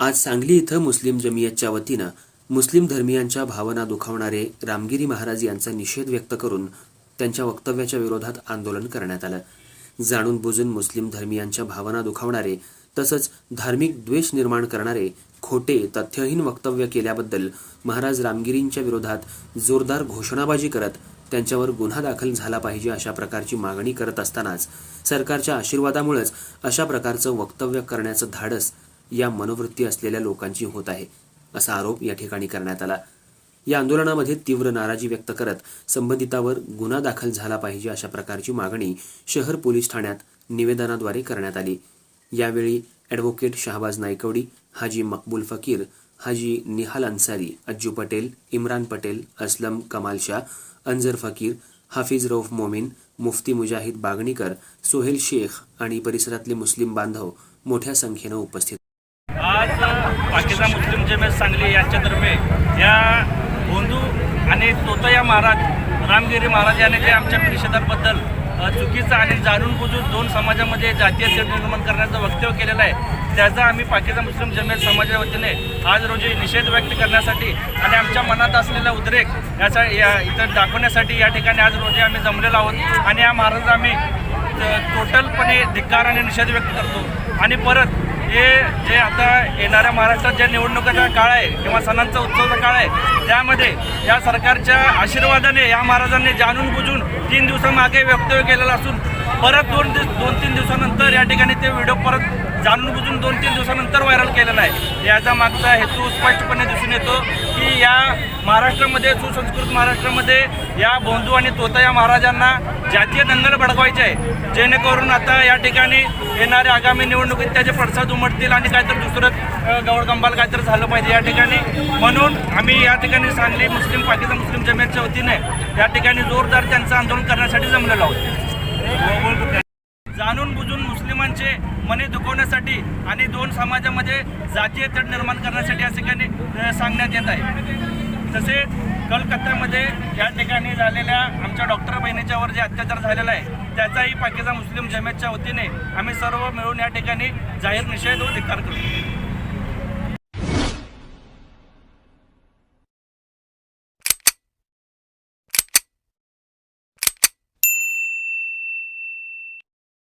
आज सांगली इथं मुस्लिम जमियतच्या वतीनं मुस्लिम धर्मियांच्या भावना दुखावणारे रामगिरी महाराज यांचा निषेध व्यक्त करून त्यांच्या वक्तव्याच्या विरोधात आंदोलन करण्यात आलं. जाणून बुजून मुस्लिम धर्मियांच्या भावना दुखावणारे तसंच धार्मिक द्वेष निर्माण करणारे खोटे तथ्यहीन वक्तव्य केल्याबद्दल महाराज रामगिरींच्या विरोधात जोरदार घोषणाबाजी करत त्यांच्यावर गुन्हा दाखल झाला पाहिजे अशा प्रकारची मागणी करत असतानाच सरकारच्या आशीर्वादामुळेच अशा प्रकारचं वक्तव्य करण्याचं धाडस या मनोवृत्ती असलेल्या लोकांची होत आहे असा आरोप या ठिकाणी करण्यात आला. या आंदोलनामध्ये तीव्र नाराजी व्यक्त करत संबंधितावर गुन्हा दाखल झाला पाहिजे अशा प्रकारची मागणी शहर पोलीस ठाण्यात निवेदनाद्वारे करण्यात आली. यावेळी ॲडव्होकेट शहाबाज नायकवडी हाजी मकबूल फकीर हाजी निहाल अन्सारी अज्जू पटेल इम्रान पटेल असलम कमाल शाह अंजर फकीर हाफिज रौफ मोमीन मुफ्ती मुजाहिद बागणीकर सोहेल शेख आणि परिसरातले मुस्लिम बांधव मोठ्या संख्येनं उपस्थित आज पाकिस्तान मुस्लिम जमेत सांगली यांच्यातर्फे या बोंधू आणि तोतया महाराज रामगिरी महाराज यांनी जे आमच्या परिषदांबद्दल चुकीचं आणि जाणून बुजून दोन समाजामध्ये जातीय सेट निर्माण करण्याचं वक्तव्य केलेलं आहे. त्याचा आम्ही पाकिस्तान मुस्लिम जमेत समाजाच्या वतीने आज रोजी निषेध व्यक्त करण्यासाठी आणि आमच्या मनात असलेला उद्रेक याचा या इथं दाखवण्यासाठी या ठिकाणी आज रोजी आम्ही जमलेलो आहोत. आणि या महाराज आम्ही टोटलपणे धिक्कार आणि निषेध व्यक्त करतो. आणि परत हे जे आता येणाऱ्या महाराष्ट्रात ज्या निवडणुकाचा काळ आहे किंवा सणांचा उत्सवाचा काळ आहे त्यामध्ये या सरकारच्या आशीर्वादाने या महाराजांनी जाणून बुजून तीन दिवसामागे वक्तव्य केलेलं असून परत दोन दिवस दोन तीन दिवसानंतर या ठिकाणी ते व्हिडिओ परत जाणून बुजून दोन तीन दिवसानंतर व्हायरल केलेला आहे. याचा मागचा हेतू स्पष्टपणे दिसून येतो की या महाराष्ट्रामध्ये सुसंस्कृत महाराष्ट्रामध्ये या बोंधू आणि तोता या महाराजांना जातीय दंगल भडकवायचे आहे. जेणेकरून आता या ठिकाणी येणाऱ्या आगामी निवडणुकीत त्याचे पडसाद उमटतील आणि काहीतरी दुसरं अ, काहीतरी झालं पाहिजे या ठिकाणी. म्हणून आम्ही या ठिकाणी सांगली मुस्लिम पाकिस्तान मुस्लिम जमियतच्या वतीने या ठिकाणी जोरदार त्यांचं आंदोलन करण्यासाठी जमलेलो आहोत. जाणून बुजून मुस्लिमांचे मने दुखवण्यासाठी आणि दोन समाजामध्ये जातीय तट निर्माण करण्यासाठी या ठिकाणी सांगण्यात येत आहे. तसेच कलकत्त्यामध्ये या ठिकाणी झालेल्या आमच्या डॉक्टर बहिणीच्यावर जे अत्याचार झालेला आहे त्याचाही पाकिस्तान मुस्लिम जमेतच्या वतीने आम्ही सर्व मिळून या ठिकाणी जाहीर निषेध व धिक्कार करतो.